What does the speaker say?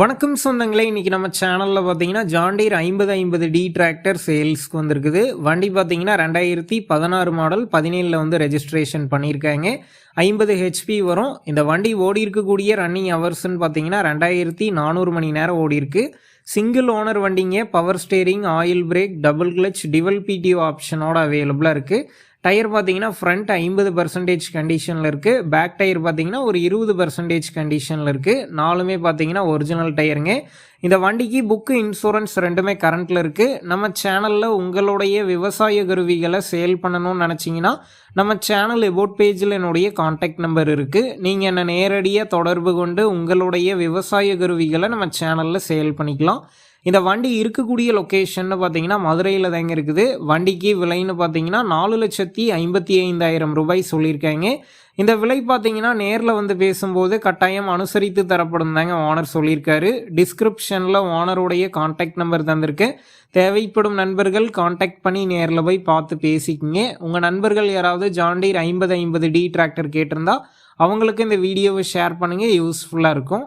வணக்கம் சொந்தங்களே இன்றைக்கி நம்ம சேனலில் பார்த்தீங்கன்னா ஜாண்டீர் ஐம்பது ஐம்பது டி டிராக்டர் சேல்ஸ்க்கு வந்திருக்குது. வண்டி பார்த்தீங்கன்னா ரெண்டாயிரத்தி பதினாறு மாடல் பதினேழில் வந்து ரெஜிஸ்ட்ரேஷன் பண்ணியிருக்காங்க. ஐம்பது ஹெச்பி வரும். இந்த வண்டி ஓடி இருக்கக்கூடிய ரன்னிங் ஹவர்ஸ்ன்னு பார்த்தீங்கன்னா ரெண்டாயிரத்தி நானூறு மணி நேரம் ஓடி இருக்கு. சிங்கிள் ஓனர் வண்டிங்க. Power steering oil brake double clutch dual PTO ஆப்ஷனோட அவைலபிளாக இருக்குது டயர் பார்த்தீங்கன்னா ஃப்ரண்ட் ஐம்பது பர்சன்டேஜ் கண்டிஷனில் இருக்குது பேக் டயர் பார்த்தீங்கன்னா ஒரு இருபது பர்சன்டேஜ் கண்டிஷனில் இருக்குது நாலுமே பார்த்தீங்கன்னா ஒரிஜினல் டயருங்க இந்த வண்டிக்கு புக்கு இன்சூரன்ஸ் ரெண்டுமே கரண்ட்டில் இருக்குது நம்ம சேனலில் உங்களுடைய விவசாய கருவிகளை சேல் பண்ணணும்னு நினச்சிங்கன்னா நம்ம சேனல் எபோட் பேஜில் என்னுடைய காண்டாக்ட் நம்பர் இருக்குது நீங்கள் என்னை நேரடியாக தொடர்பு கொண்டு உங்களுடைய விவசாய கருவிகளை நம்ம சேனலில் சேல் பண்ணிக்கலாம். இந்த வண்டி இருக்கக்கூடிய லொக்கேஷன் பார்த்தீங்கன்னா மதுரையில் தாங்க இருக்குது. வண்டிக்கு விலைன்னு பார்த்தீங்கன்னா நாலு லட்சத்தி ஐம்பத்தி ஐந்தாயிரம் ரூபாய் சொல்லியிருக்காங்க. இந்த விலை பார்த்தீங்கன்னா நேரில் வந்து பேசும்போது கட்டாயம் அனுசரித்து தரப்படும் தாங்க ஓனர் சொல்லியிருக்காரு. டிஸ்கிரிப்ஷனில் ஓனருடைய காண்டாக்ட் நம்பர் தந்திருக்கு. தேவைப்படும் நண்பர்கள் காண்டாக்ட் பண்ணி நேரில் போய் பார்த்து பேசிக்கிங்க. உங்கள் நண்பர்கள் யாராவது ஜாண்டீர் ஐம்பது ஐம்பது டி டிராக்டர் கேட்டிருந்தா அவங்களுக்கு இந்த வீடியோவை ஷேர் பண்ணுங்கள் யூஸ்ஃபுல்லாக இருக்கும்.